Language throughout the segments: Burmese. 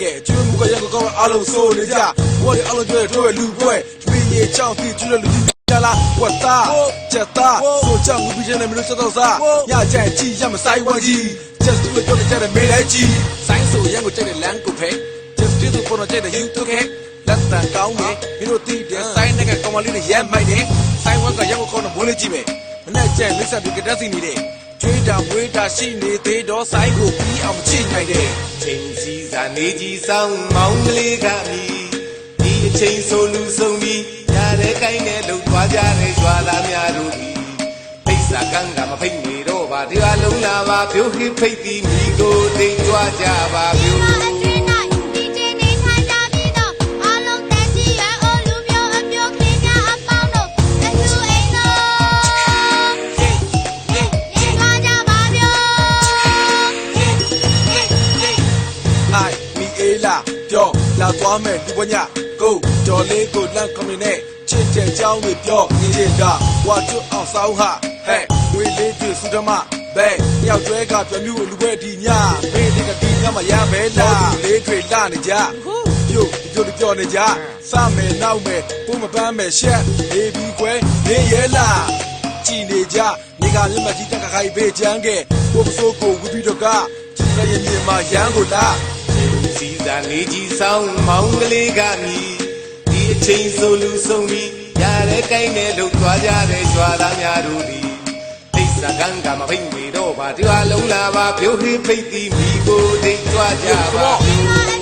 ကဲကျွေးမှုကရန်ကုန်ကောင်းအားလုံးစိုးနေကြဝေါ်ရအားလုံးကျွေးတို့ရဲ့လူပွဲပြင်းရဲ့ချောင်းတီကျွေးတဲ့လူကြီးကြလားဝတ်သားချက်သားကိုချောင်းဘူးပြင်းနေမျိုးစတော့စားညကြင်ကြည့်ရမဆိုင်ဝကြီး just do it တော့ကြတဲ့မေးလိုက်ကြီးဆိုင်းဆိုရန်ကိုကြတဲ့လမ်းကိုဖဲ just do it ပေါ်တော့ကြတဲ့ you to get လက်တန်ကောင်းနေမင်းတို့တီးတဲ့ဆိုင်းနဲ့ကကောင်မလေးတွေရမ်းမိုက်တယ်ဆိုင်းဝက်ကရန်ကိုကောင်းတော့မိုးလေးကြည့်မယ်မနဲ့ကျန်လိဆက်ပြီးကတက်စီနေတဲ့ကျွေး တာမွေးတာရှိနေသေးတော့ဆိုင်းကိုပြီးအောင်ချိနိုင်တယ်ချိန်စီစာနေကြီးဆောင်မောင်းကလေးကမြည်ဒီအချိန်ဆိုလူဆုံးပြီးရတဲ့ကိုင်းနဲ့လှုပ်သွားကြတဲ့ကြွာသားများတို့ဒီဖိတ်စာကန်းကမဖိတ်နေတော့ပါဒီဟာလုံးလာပါပြုတ်ခိဖိတ်ပြီးမိကိုတိမ်ကြွားကြပါပြု လာပြောလာသွားမယ်လူပညာကိုတော်လေးကိုလန့်ကွန်နေနဲ့ချစ်တဲ့ကြောင်းတွေပြောနေကြတာဝါကျွတ်အောင်စောင်းဟာဟဲ့ဝေလေးတွေစုဓမ္မဘဲယောက်ကျွဲကပြမျိုးလူပဲဒီညမေးလေးကဒီညမှာရပဲလားလေးတွေလာနေကြပြုတ်ပြုတ်ပြောနေကြစမယ်နောက်မယ်ပုံမပန်းမယ်ရှက်နေပြီးကွယ်နေရဲလားကြည်နေကြနေကမျက်မှတ်ကြီးတက်ခိုင်ပေးချမ်းခဲ့ကိုပစိုးကိုဝီပြီးတော့ကကြည်ရရင်မြေမှာရန်ကိုလား စီစာနေကြီးဆောင်မောင်းကလေးကမြည်ဒီအချိန်ဆိုလူဆုံးပြီးရတဲ့ကိုင်းနဲ့လှုပ်သွားကြတဲ့ကြွာသားများတို့ဒီဖိတ်စာကန်းကမဖိတ်နေတော့ပါဒီဟာလုံးလာပါပြုတ်ခိဖိတ်ပြီးမိကိုတိမ်ကြွားကြပါ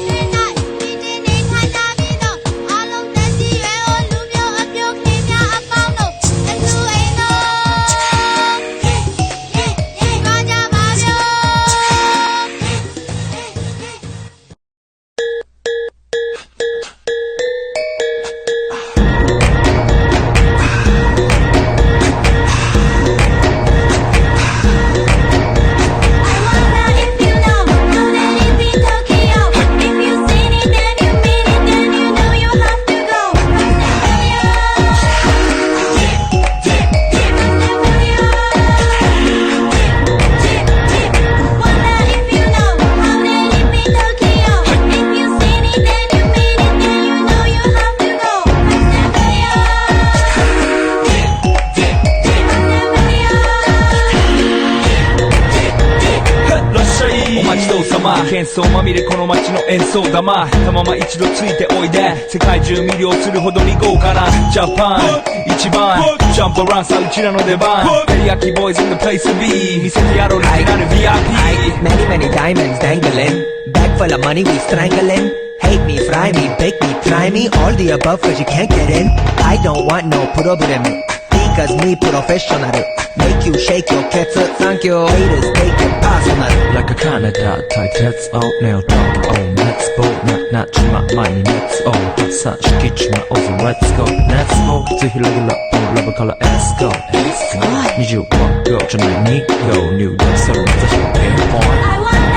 ゃいお待ちどうさま喧騒まみれこの街の演奏玉たまま一度ついておいで世界中魅了するほどに豪華なジャパン一番ジャンプランさうちらの出番テリヤキボーイズ in the place to be 見せてやろうリジナル VIP Many, many diamonds dangling. Bag full of money, we strangling. Hate me, fry me, bake me, try me. All the above, cause you can't get in. I don't want no problem. Because me professional. Make you shake your cats. Thank you. Haters, take it personal. like a Canada type that's all now talk oh let's go not not my mind let's all that's such kitchen over let's go let's go ぜひレギュラーラブから let's go let's go 21 go じゃない2 go new day それ私の pinpoint I wonder if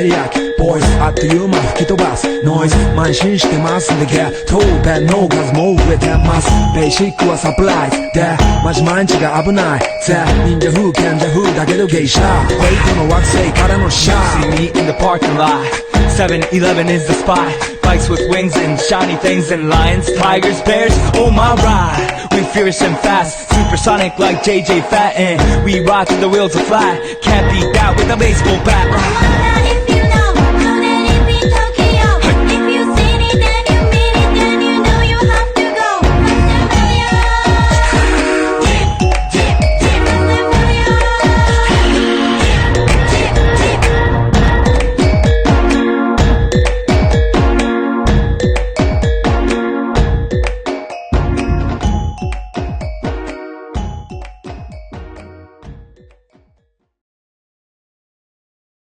Teriyaki boys Atıyor markito bas Noise Manshin shitemasunideki Tobe no gas move etemasu Basic はサプライズでマジ毎日が危ないぜ忍者風賢者風だけど芸者ウェイトの惑星からのシャー See me in the parking lot. 7-Eleven is the spot. Bikes with wings and shiny things And lions, tigers, bears, oh my ride. We fierce and fast, supersonic like JJ Fat. And we rock the wheels of flat Can't beat that with a baseball bat.